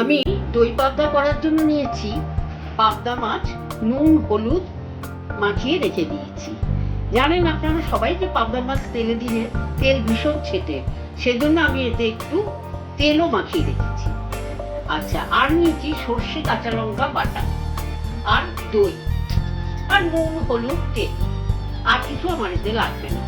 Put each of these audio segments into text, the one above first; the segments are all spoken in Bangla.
আমি দই পাবদা করার জন্য নিয়েছি। পাবদা মাছ, নুন, হলুদ মাখিয়ে রেখে দিয়েছি। জানেন আপনারা সবাই যে পাবদা মাছ তেলে দিলে তেল ভীষণ ছেটে, সেজন্য আমি এতে একটু তেলও মাখিয়ে রেখেছি। আচ্ছা আর নিয়েছি সর্ষে কাঁচা লঙ্কা বাটা আর দই আর নুন, হলুদ, তেল। আর কিছু আমার এতে লাগবে না।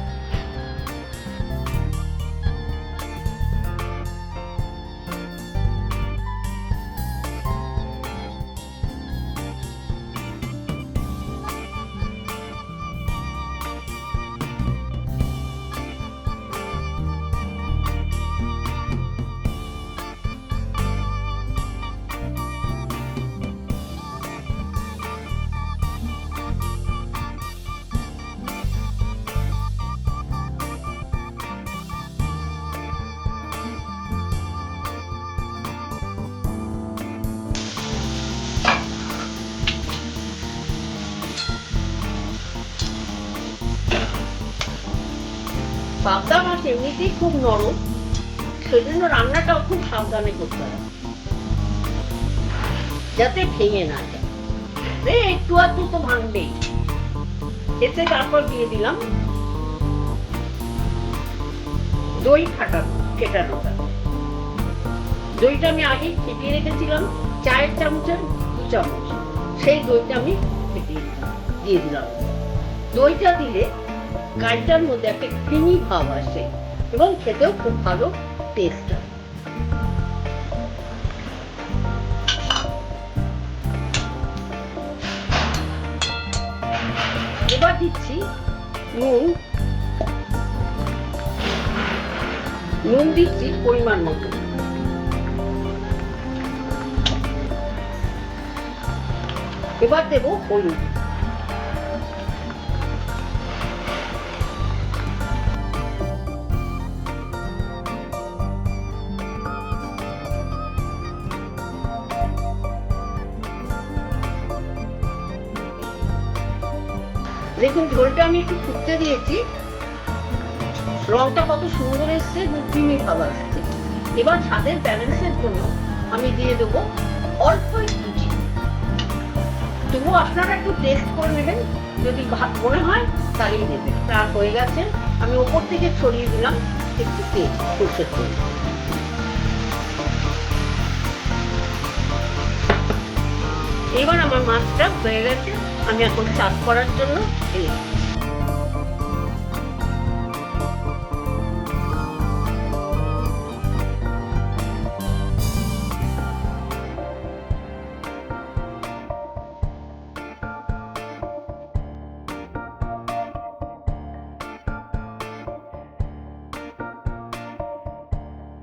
পাবদা মাছ এমনিতেই খুব নরম। সেজন্য রান্নাটাও খুব সাবধানে করতে হবে। যাতে ভেঙে না যায়। একটু আধটু তো ভাঙবেই। এতে তারপর দিয়ে দিলাম দই ফাটানো ফেটানোটা দইটা আমি আগে ফেটিয়ে রেখেছিলাম, চায়ের চামচের দু চামচ। সেই দইটা আমি ফেটিয়ে দিয়ে দিলাম। দইটা দিলে গাড়িটার মধ্যে একটা ক্রিমি ভাব আসে এবং খেতেও খুব ভালো টেস্ট হয়। এবার দিচ্ছি নুন। নুন দিচ্ছি পরিমাণ মতো। এবার দেবো হলুদ। দেখুন, ঝোলটা আমি একটু ফুটতে দিয়েছি। রংটা কত সুন্দর এসছে ক্রিমি খাবার আসছে। এবার স্বাদের ব্যালেন্সের জন্য আমি দিয়ে দেবো অল্প একটু তবুও আপনারা একটু টেস্ট করে নেবেন, যদি মনে হয় তাহলেই দেবেন। তা হয়ে গেছে, আমি ওপর থেকে ছড়িয়ে দিলাম, একটু তেল সর্ষের তেল। এবার আমার মাছটা হয়ে গেছে। আমি এখন চাষ করার জন্য এলাম